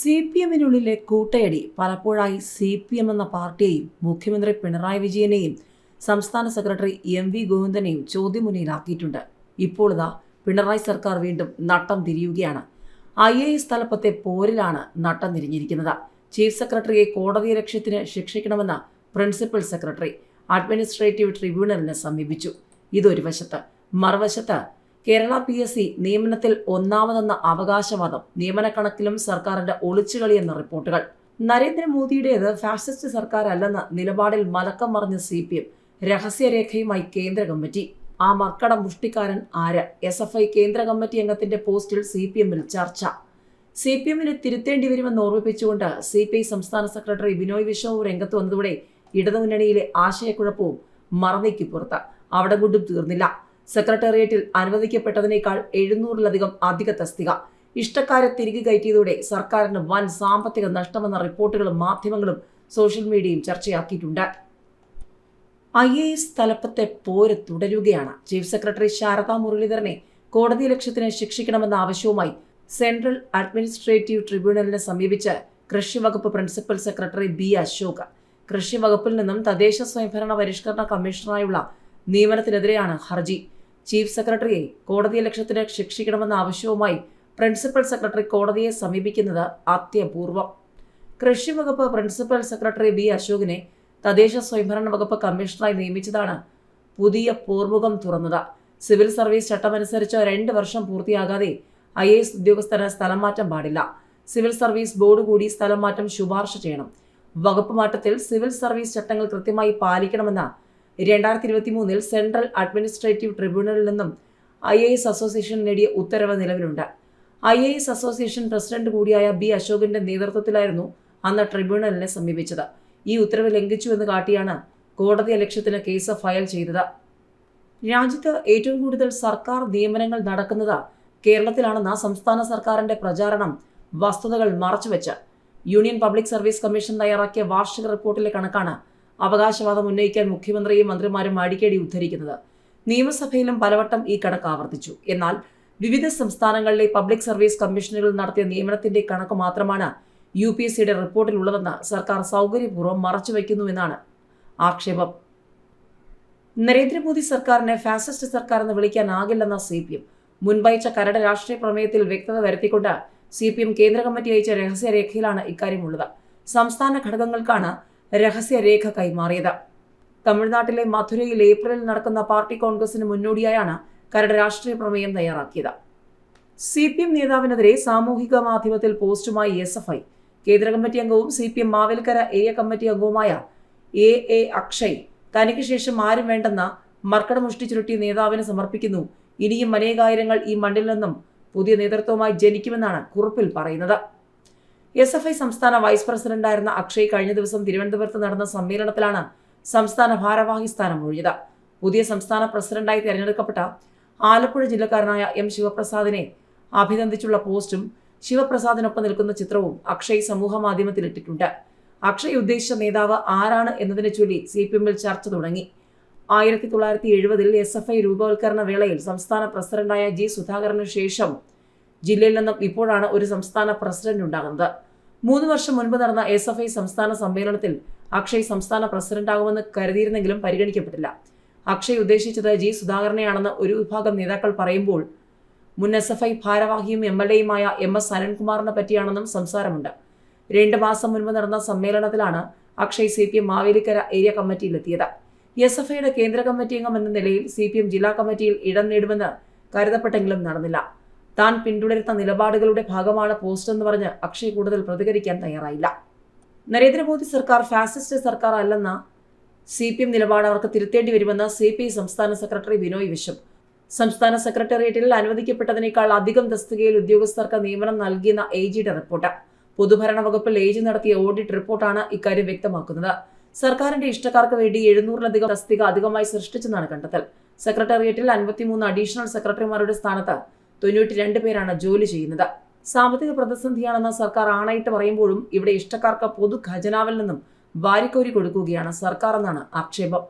C P എമ്മിനുള്ളിലെ കൂട്ടയടി പലപ്പോഴായി C P M എന്ന പാർട്ടിയെയും മുഖ്യമന്ത്രി പിണറായി വിജയനെയും സംസ്ഥാന സെക്രട്ടറി എം വി ഗോവിന്ദനെയും ചോദ്യമുന്നയിലാക്കിയിട്ടുണ്ട് ഇപ്പോൾ ഇതാ പിണറായി സർക്കാർ വീണ്ടും നട്ടം തിരിയുകയാണ്. ഐ എ എസ് തലപ്പത്തെ പോരിലാണ് നട്ടം തിരിഞ്ഞിരിക്കുന്നത്. ചീഫ് സെക്രട്ടറിയെ കോടതി ലക്ഷ്യത്തിന് ശിക്ഷിക്കണമെന്ന് പ്രിൻസിപ്പൽ സെക്രട്ടറി അഡ്മിനിസ്ട്രേറ്റീവ് ട്രിബ്യൂണലിനെ സമീപിച്ചു. ഇതൊരു വശത്ത് മറുവശത്ത് കേരള പി എസ് സി നിയമനത്തിൽ ഒന്നാമതെന്ന അവകാശവാദം നിയമനക്കണക്കിലും സർക്കാരിന്റെ ഒളിച്ചുകളി എന്ന റിപ്പോർട്ടുകൾ. നരേന്ദ്രമോദിയുടേത് ഫാസിസ്റ്റ് സർക്കാർ അല്ലെന്ന നിലപാടിൽ മലക്കം മറിഞ്ഞ സി പി എം രഹസ്യരേഖയുമായി കേന്ദ്ര കമ്മിറ്റി. ആ മർക്കട മുഷ്ടിക്കാരൻ ആര്? എസ് എഫ് ഐ കേന്ദ്ര കമ്മിറ്റി അംഗത്തിന്റെ പോസ്റ്റിൽ സി പി എമ്മിൽ ചർച്ച. സി പി എമ്മിന് തിരുത്തേണ്ടി വരുമെന്ന് ഓർമ്മിപ്പിച്ചുകൊണ്ട് സി പി ഐ സംസ്ഥാന സെക്രട്ടറി ബിനോയ് വിശ്വവും രംഗത്ത് വന്നതോടെ ഇടതുമുന്നണിയിലെ ആശയക്കുഴപ്പവും മറന്നേക്ക് പുറത്ത്. അവിടെ കൊണ്ടും തീർന്നില്ല. സെക്രട്ടേറിയറ്റിൽ അനുവദിക്കപ്പെട്ടതിനേക്കാൾ എഴുന്നൂറിലധികം അധിക തസ്തിക. ഇഷ്ടക്കാരെ തിരികെ കയറ്റിയതോടെ സർക്കാരിന് വൻ സാമ്പത്തിക നഷ്ടമെന്ന റിപ്പോർട്ടുകളും മാധ്യമങ്ങളും സോഷ്യൽ മീഡിയയും ചർച്ചയാക്കിയിട്ടുണ്ട്. ഐ എ എസ് തലപ്പത്തെ പോര് തുടരുകയാണ്. ചീഫ് സെക്രട്ടറി ശാരദാ മുരളീധരനെ കോടതി ലക്ഷ്യത്തിന് ശിക്ഷിക്കണമെന്ന ആവശ്യവുമായി സെൻട്രൽ അഡ്മിനിസ്ട്രേറ്റീവ് ട്രിബ്യൂണലിനെ സമീപിച്ച് കൃഷി വകുപ്പ് പ്രിൻസിപ്പൽ സെക്രട്ടറി ബി അശോക്. കൃഷി വകുപ്പിൽ നിന്നും തദ്ദേശ സ്വയംഭരണ പരിഷ്കരണ കമ്മീഷണറായുള്ള നിയമനത്തിനെതിരെയാണ് ഹർജി. ചീഫ് സെക്രട്ടറിയെ കോടതി ലക്ഷ്യത്തിന് ശിക്ഷിക്കണമെന്ന ആവശ്യവുമായി പ്രിൻസിപ്പൽ സെക്രട്ടറി കോടതിയെ സമീപിക്കുന്നത് അത്യപൂർവം. കൃഷി വകുപ്പ് പ്രിൻസിപ്പൽ സെക്രട്ടറി ബി അശോകിനെ തദ്ദേശ സ്വയംഭരണ വകുപ്പ് കമ്മീഷണറായി നിയമിച്ചതാണ് പുതിയ പൂർമുഖം തുറന്നത്. സിവിൽ സർവീസ് ചട്ടമനുസരിച്ച് രണ്ട് വർഷം പൂർത്തിയാകാതെ ഐ എ എസ് ഉദ്യോഗസ്ഥന് സ്ഥലം മാറ്റം പാടില്ല. സിവിൽ സർവീസ് ബോർഡ് കൂടി സ്ഥലം മാറ്റം ശുപാർശ ചെയ്യണം. വകുപ്പ് മാറ്റത്തിൽ സിവിൽ സർവീസ് ചട്ടങ്ങൾ കൃത്യമായി പാലിക്കണമെന്ന് രണ്ടായിരത്തി ഇരുപത്തി മൂന്നിൽ സെൻട്രൽ അഡ്മിനിസ്ട്രേറ്റീവ് ട്രിബ്യൂണലിൽ നിന്നും ഐ എ എസ് അസോസിയേഷൻ നേടിയ ഉത്തരവ് നിലവിലുണ്ട്. I A S association president കൂടിയായ ബി അശോകിന്റെ നേതൃത്വത്തിലായിരുന്നു അന്ന് ട്രിബ്യൂണലിനെ സമീപിച്ചത്. ഈ ഉത്തരവ് ലംഘിച്ചു എന്ന് കാട്ടിയാണ് കോടതി ലക്ഷ്യത്തിന് കേസ് ഫയൽ ചെയ്തത്. രാജ്യത്ത് ഏറ്റവും കൂടുതൽ സർക്കാർ നിയമനങ്ങൾ നടക്കുന്നത് കേരളത്തിലാണെന്ന സംസ്ഥാന സർക്കാരിന്റെ പ്രചാരണം വസ്തുതകൾ മറച്ചുവെച്ച്. യൂണിയൻ പബ്ലിക് സർവീസ് കമ്മീഷൻ തയ്യാറാക്കിയ വാർഷിക റിപ്പോർട്ടിലെ കണക്കാണ് അവകാശവാദം ഉന്നയിക്കാൻ മുഖ്യമന്ത്രിയും മന്ത്രിമാരും അടിക്കടി ഉദ്ധരിക്കുന്നത്. നിയമസഭയിലും പലവട്ടം ഈ കണക്ക് ആവർത്തിച്ചു. എന്നാൽ വിവിധ സംസ്ഥാനങ്ങളിലെ പബ്ലിക് സർവീസ് കമ്മീഷനുകൾ നടത്തിയ നിയമനത്തിന്റെ കണക്ക് മാത്രമാണ് യു പി എസ് സിയുടെ റിപ്പോർട്ടിലുള്ളതെന്ന് സർക്കാർ സൗകര്യപൂർവം മറച്ചുവെക്കുന്നുവെന്നാണ് ആക്ഷേപം. നരേന്ദ്രമോദി സർക്കാരിനെ ഫാസിസ്റ്റ് സർക്കാർ എന്ന് വിളിക്കാനാകില്ലെന്ന സി പി എം മുൻപയച്ച കരട് രാഷ്ട്രീയ പ്രമേയത്തിൽ വ്യക്തത വരുത്തിക്കൊണ്ട് സി പി എം കേന്ദ്ര കമ്മിറ്റി അയച്ച രഹസ്യരേഖയിലാണ് ഇക്കാര്യമുള്ളത്. സംസ്ഥാന ഘടകങ്ങൾക്കാണ് രഹസ്യരേഖ കൈമാറിയത്. തമിഴ്നാട്ടിലെ മധുരയിൽ ഏപ്രിലിൽ നടക്കുന്ന പാർട്ടി കോൺഗ്രസിന് മുന്നോടിയായാണ് കരട് രാഷ്ട്രീയ പ്രമേയം തയ്യാറാക്കിയത്. സി പി എം നേതാവിനെതിരെ സാമൂഹിക മാധ്യമത്തിൽ പോസ്റ്റുമായി എസ് എഫ് ഐ കേന്ദ്ര കമ്മിറ്റി അംഗവും C P M Mavelikkara area committee അംഗവുമായ എ എ അക്ഷയ് തനിക്ക് ശേഷം ആരും വേണ്ടെന്ന മർക്കടമുഷ്ടി ചുരുട്ടി നേതാവിന് സമർപ്പിക്കുന്നു. ഇനിയും അനേകായിരങ്ങൾ ഈ മണ്ണിൽ നിന്നും പുതിയ നേതൃത്വവുമായി ജനിക്കുമെന്നാണ് കുറിപ്പിൽ പറയുന്നത്. എസ് എഫ് ഐ സംസ്ഥാന വൈസ് പ്രസിഡന്റായിരുന്ന അക്ഷയ് കഴിഞ്ഞ ദിവസം തിരുവനന്തപുരത്ത് നടന്ന സമ്മേളനത്തിലാണ് സംസ്ഥാന ഭാരവാഹി സ്ഥാനം ഒഴിഞ്ഞത്. പുതിയ സംസ്ഥാന പ്രസിഡന്റായി തെരഞ്ഞെടുക്കപ്പെട്ട ആലപ്പുഴ ജില്ലക്കാരനായ എം ശിവപ്രസാദിനെ അഭിനന്ദിച്ചുള്ള പോസ്റ്റും ശിവപ്രസാദിനൊപ്പം നിൽക്കുന്ന ചിത്രവും അക്ഷയ് സമൂഹ മാധ്യമത്തിൽ ഇട്ടിട്ടുണ്ട്. അക്ഷയ് ഉദ്ദേശിച്ച നേതാവ് ആരാണ് എന്നതിനെ ചൊല്ലി സി പി എമ്മിൽ ചർച്ച തുടങ്ങി. ആയിരത്തി തൊള്ളായിരത്തി എഴുപതിൽ എസ് എഫ് ഐ രൂപവൽക്കരണ വേളയിൽ സംസ്ഥാന പ്രസിഡന്റായ ജി സുധാകരന് ശേഷം ജില്ലയിൽ നിന്നും ഇപ്പോഴാണ് ഒരു സംസ്ഥാന പ്രസിഡന്റ് ഉണ്ടാകുന്നത്. മൂന്ന് വർഷം മുൻപ് നടന്ന എസ് എഫ് ഐ സംസ്ഥാന സമ്മേളനത്തിൽ അക്ഷയ് സംസ്ഥാന പ്രസിഡന്റാകുമെന്ന് കരുതിയിരുന്നെങ്കിലും പരിഗണിക്കപ്പെട്ടില്ല. അക്ഷയ് ഉദ്ദേശിച്ചത് ജി സുധാകരനെയാണെന്ന് ഒരു വിഭാഗം നേതാക്കൾ പറയുമ്പോൾ മുൻ എസ് എഫ് ഐ ഭാരവാഹിയും എം എൽ എയുമായ എം എസ് അരുൺകുമാറിനെ പറ്റിയാണെന്നും സംസാരമുണ്ട്. രണ്ട് മാസം മുൻപ് നടന്ന സമ്മേളനത്തിലാണ് Akshay C P M Mavelikkara area കമ്മിറ്റിയിലെത്തിയത്. S F ഐയുടെ കേന്ദ്ര കമ്മിറ്റി അംഗം എന്ന നിലയിൽ സി പി എം ജില്ലാ കമ്മിറ്റിയിൽ ഇടം നേടുമെന്ന് കരുതപ്പെട്ടെങ്കിലും നടന്നില്ല. താൻ പിന്തുടരുന്ന നിലപാടുകളുടെ ഭാഗമാണ് പോസ്റ്റ് എന്ന് പറഞ്ഞ് അക്ഷയ് കൂടുതൽ പ്രതികരിക്കാൻ തയ്യാറായില്ല. നരേന്ദ്രമോദി സർക്കാർ ഫാസിസ്റ്റ് സർക്കാർ അല്ലെന്ന സി പി എം നിലപാട് അവർക്ക് തിരുത്തേണ്ടി വരുമെന്ന് സി പി ഐ സംസ്ഥാന സെക്രട്ടറി ബിനോയ് വിശ്വം. സംസ്ഥാന സെക്രട്ടേറിയറ്റിൽ അനുവദിക്കപ്പെട്ടതിനേക്കാൾ അധികം തസ്തികയിൽ ഉദ്യോഗസ്ഥർക്ക് നിയമനം നൽകിയെന്ന എ ജിയുടെ റിപ്പോർട്ട് പൊതുഭരണ വകുപ്പിൽ എ ജി നടത്തിയ ഓഡിറ്റ് റിപ്പോർട്ടാണ് ഇക്കാര്യം വ്യക്തമാക്കുന്നത്. സർക്കാരിന്റെ ഇഷ്ടക്കാർക്ക് വേണ്ടി എഴുന്നൂറിലധികം തസ്തിക അധികമായി സൃഷ്ടിച്ചെന്നാണ് കണ്ടെത്തൽ. സെക്രട്ടേറിയറ്റിൽ അൻപത്തിമൂന്ന് അഡീഷണൽ സെക്രട്ടറിമാരുടെ സ്ഥാനത്ത് തൊണ്ണൂറ്റി രണ്ട് പേരാണ് ജോലി ചെയ്യുന്നത്. സാമ്പത്തിക പ്രതിസന്ധിയാണെന്ന് സർക്കാർ ആണയിട്ട് പറയുമ്പോഴും ഇവിടെ ഇഷ്ടക്കാർക്ക് പൊതു ഖജനാവിൽ നിന്നും വാരിക്കോരി കൊടുക്കുകയാണ് സർക്കാർ എന്നാണ് ആക്ഷേപം.